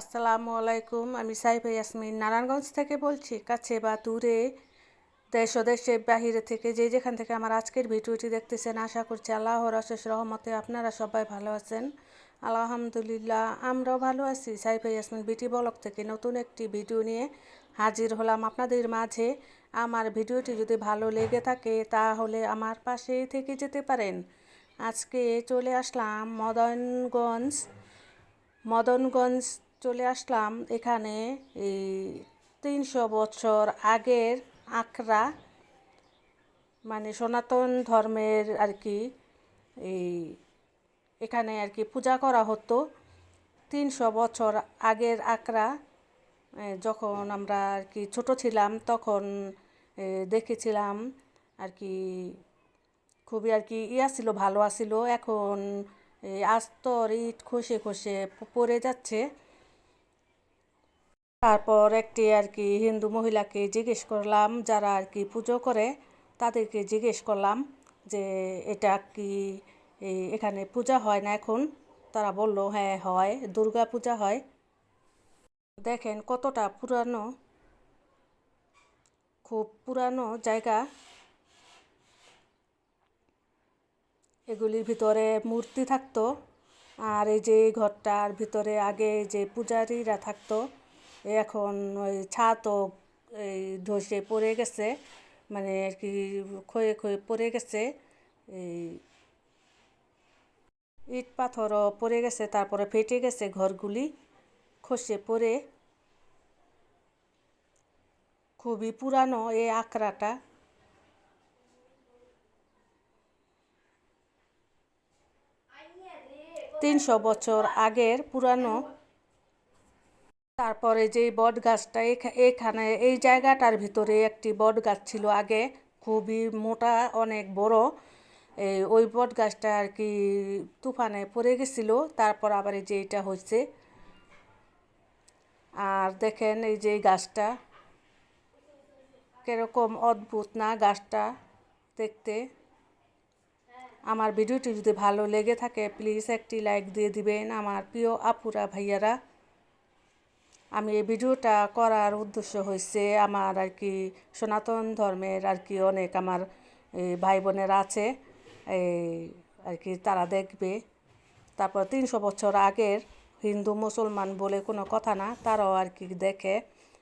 আসসালামু আলাইকুম, আমি সাইফা ইয়াসমিন। নারায়ণগঞ্জ থেকে বলছি, কাছে বা দূরে, দেশ ও দেশের বাহিরে থেকে যে যেখান থেকে আমার আজকের ভিডিওটি দেখতেছেন, আশা করছি আল্লাহর অশেষ রহমতে আপনারা সবাই ভালো আছেন। আলহামদুলিল্লাহ, আমরাও ভালো আছি। সাইফা ইয়াসমিন বিটি ব্লগ থেকে নতুন একটি ভিডিও নিয়ে হাজির হলাম আপনাদের মাঝে। আমার ভিডিওটি যদি ভালো লেগে থাকে, তাহলে আমার পাশে থেকে যেতে পারেন। আজকে চলে আসলাম মদনগঞ্জ মদনগঞ্জ চলে আসলাম এখানে, এই তিনশো বছর আগের আখড়া মানে সনাতন ধর্মের আর কি, এই এখানে আর কি পূজা করা হতো। তিনশো বছর আগের আখড়া যখন আমরা আর কি ছোট ছিলাম, তখন দেখেছিলাম আর কি খুবই আর কি ইয়া ছিল, ভালো আসিল এখন আস্তর ইট খসে খসে পড়ে যাচ্ছে। তারপর একটি আর কি হিন্দু মহিলাকে জিজ্ঞেস করলাম, যারা আর কি পুজো করে, তাদেরকে জিজ্ঞেস করলাম যে, এটা কি এখানে পূজা হয় না এখন? তারা বলল হ্যাঁ হয়, দুর্গা পূজা হয়। দেখেন কতটা পুরানো, খুব পুরানো জায়গা। এগুলির ভিতরে মূর্তি থাকতো, আর এই যে ঘরটার ভিতরে আগে যে পূজারীরা থাকতো এখন ওই ছাতও এই ধসে পড়ে গেছে মানে আর কি ক্ষয়ে ক্ষয়ে পড়ে গেছে, এই ইট পাথরও পড়ে গেছে, তারপরে ফেটে গেছে ঘরগুলি, খসে পড়ে। খুবই পুরানো এই আখড়াটা। তিনশো বছর আগের পুরানো তারপরে যে বট গাছটা এখানে, এই জায়গাটার ভিতরে একটি বট গাছ ছিল আগে, খুবই মোটা, অনেক বড়। এই ওই বট গাছটা আর কি তুফানে পড়ে গেছিল, তারপর আবার এই যে এটা হয়েছে আর দেখেন এই যে গাছটা, কীরকম অদ্ভুত না গাছটা দেখতে। আমার ভিডিওটি যদি ভালো লেগে থাকে, প্লিজ একটি লাইক দিয়ে দিবেন। আমার প্রিয় আপুরা, ভাইয়ারা আমি এই ভিডিওটা করার উদ্দেশ্য হয়েছে আমার আর কি সনাতন ধর্মের আর কি অনেক আমার ভাই বোনের আছে এই আর কি তারা দেখবে। তারপর তিনশো বছর আগের হিন্দু মুসলমান বলে কোনো কথা না, তারাও আর কি দেখে।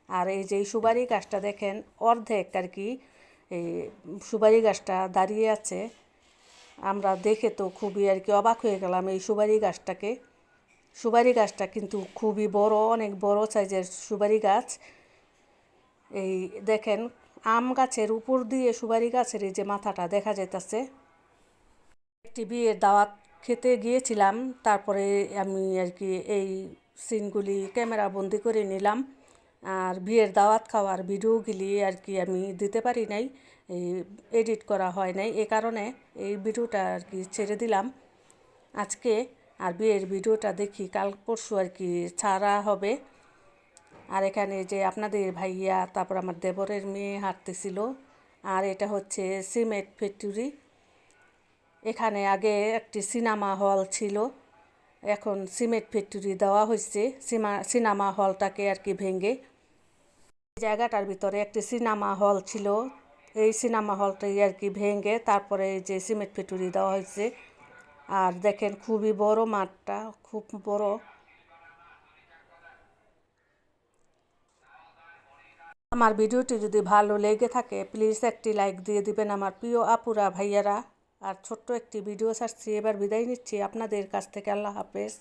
আর এই যে সুবারি গাছটা দেখেন, অর্ধেক আর কি এই সুবারি গাছটা দাঁড়িয়ে আছে। আমরা দেখে তো খুবই আর কি অবাক হয়ে গেলাম এই সুবারি গাছটাকে। সুপারি গাছটা কিন্তু খুবই বড়, অনেক বড় সাইজের সুপারি গাছ। এই দেখেন, আম গাছের উপর দিয়ে সুপারি গাছের এই যে মাথাটা দেখা যাইতেছে। একটি বিয়ের দাওয়াত খেতে গিয়েছিলাম, তারপরে আমি আর কি এই সিনগুলি ক্যামেরা বন্দি করে নিলাম। আর বিয়ের দাওয়াত খাওয়ার ভিডিওগুলি আর কি আমি দিতে পারি নাই, এই এডিট করা হয় নাই। এ কারণে এই ভিডিওটা আর কি ছেড়ে দিলাম। আজকে আর বিয়ের ভিডিওটা দেখি, কাল পরশু আর কি ছাড়া হবে। আর এখানে যে আপনাদের ভাইয়া, তারপর আমার দেবরের মেয়ে হাঁটতেছিল। আর এটা হচ্ছে সিমেন্ট ফ্যাক্টরি। এখানে আগে একটি সিনেমা হল ছিল, এখন সিমেন্ট ফ্যাক্টরি দেওয়া হয়েছে। সিমা, সিনেমা হলটাকে আর কি ভেঙে। জায়গাটার ভিতরে একটি সিনেমা হল ছিল। এই সিনেমা হলটাই আর কি ভেঙে, তারপরে যে সিমেন্ট ফ্যাক্টরি দেওয়া হয়েছে। আর দেখেন খুবই বড় মাঠটা, খুব বড়। আমার ভিডিওটি যদি ভালো লেগে থাকে প্লিজ একটি লাইক দিয়ে দিবেন আমার প্রিয় আপুরা, ভাইয়ারা। আর ছোট্ট একটি ভিডিও ছাড়ছি, এবার বিদায় নিচ্ছি। আপনাদের কাছ থেকে আল্লাহ হাফেজ।